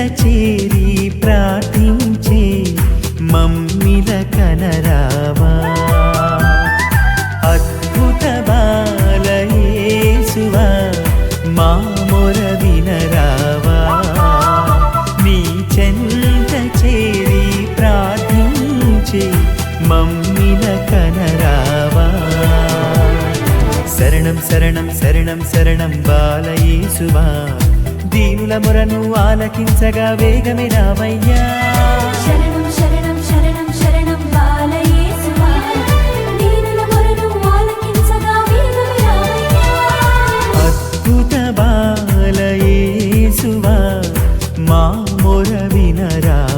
చేరి ప్రార్థించే మమ్మిల కనరావా. అద్భుత బాలయేసువా మా మొర వినరావా. నీ చెంత చేరి ప్రార్థించే మమ్మిల కనరావా. శరణం శరణం శరణం శరణం బాలయేసువా దీనుల మొరను ఆలకించగా వేగమే రావయ్యా. అద్భుత బాలయేసువా మా మొర వినరావా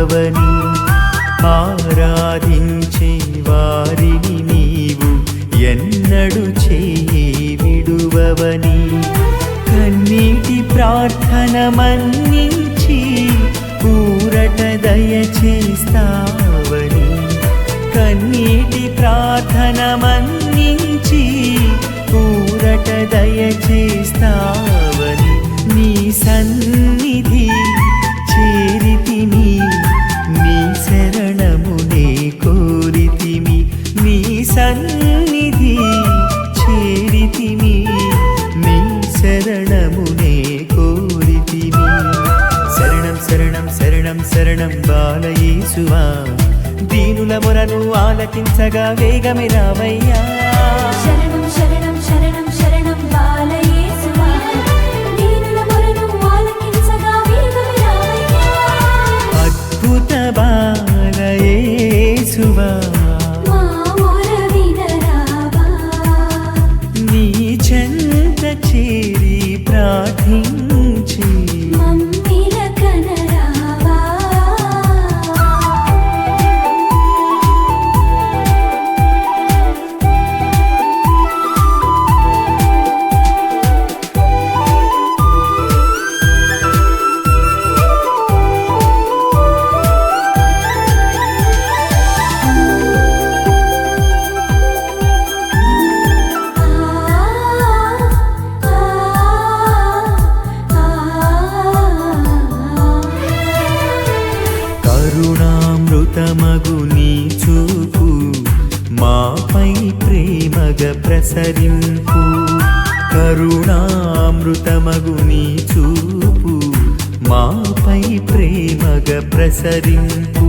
విడువవని ఆరాధించే వారిని నీవు ఎన్నడు చేయి విడువవని. కన్నీటి ప్రార్థన మన్నించి ఊరట దయచేస్తావని కన్నీటి ప్రార్థన మన్నించి ఊరట దయచేస్తావని చేరితిమి నీ శరణమునే కోరితిమి. శరణం శరణం శరణం శరణం బాలయేసువా. దీనుల మొరను ఆలకించగా వేగమే రావయ్యా. శరణం శరణం శరణం శరణం బాలయేసువా. దీనుల మొరను ఆలకించగా వేగమే రావయ్యా. అద్భుత బాలయేసువా మాపై ప్రేమగ ప్రసరింపు కరుణామృతమగు నీ చూపు మాపై ప్రేమగ ప్రసరింపు.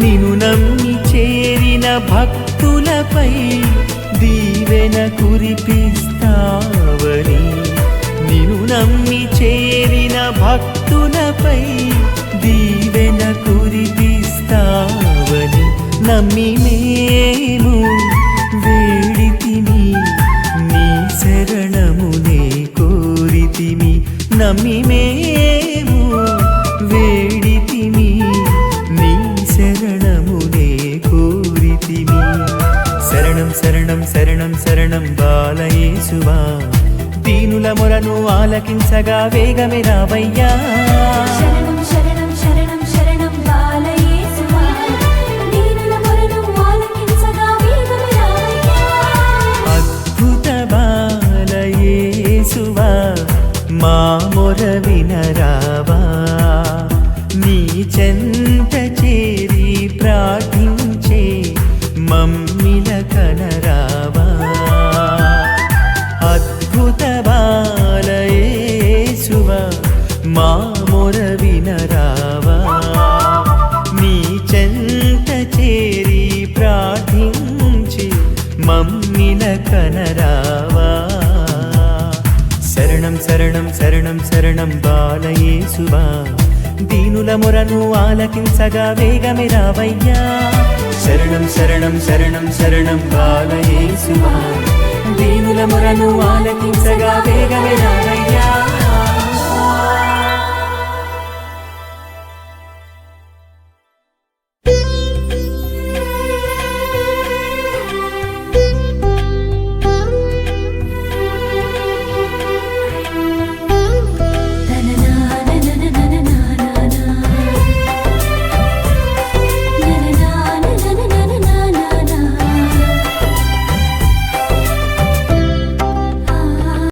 నిను నమ్మి చేరిన భక్తులపై దీవెన కురిపిస్తావని నిను నమ్మి చేరిన భక్తులపై దీవెన కురిపిస్తావని నమ్మి మేము నమ్మి మేము వేడితిమి నీ శరణమునే కోరితిమి శరణం శరణం శరణం శరణం బాలయేసువా దీనుల మొరను ఆలకించగా వేగమే రావయ్యా. చెంత చేరి ప్రార్థించే మమ్మిల కనరావా. అద్భుత బాలయేసువ మా మొర వినరావా. నీ చెంత చేరి ప్రార్థించి మమ్మిల కనరావా. శరణం శరణం శరణం శరణం బాలయేసువా దీనుల మొరను ఆలకించగా వేగమే రావయ్యా. శరణం శరణం శరణం శరణం బాలయేసువా దీనుల మొరను ఆలకించగా వేగమే రావయ్యా.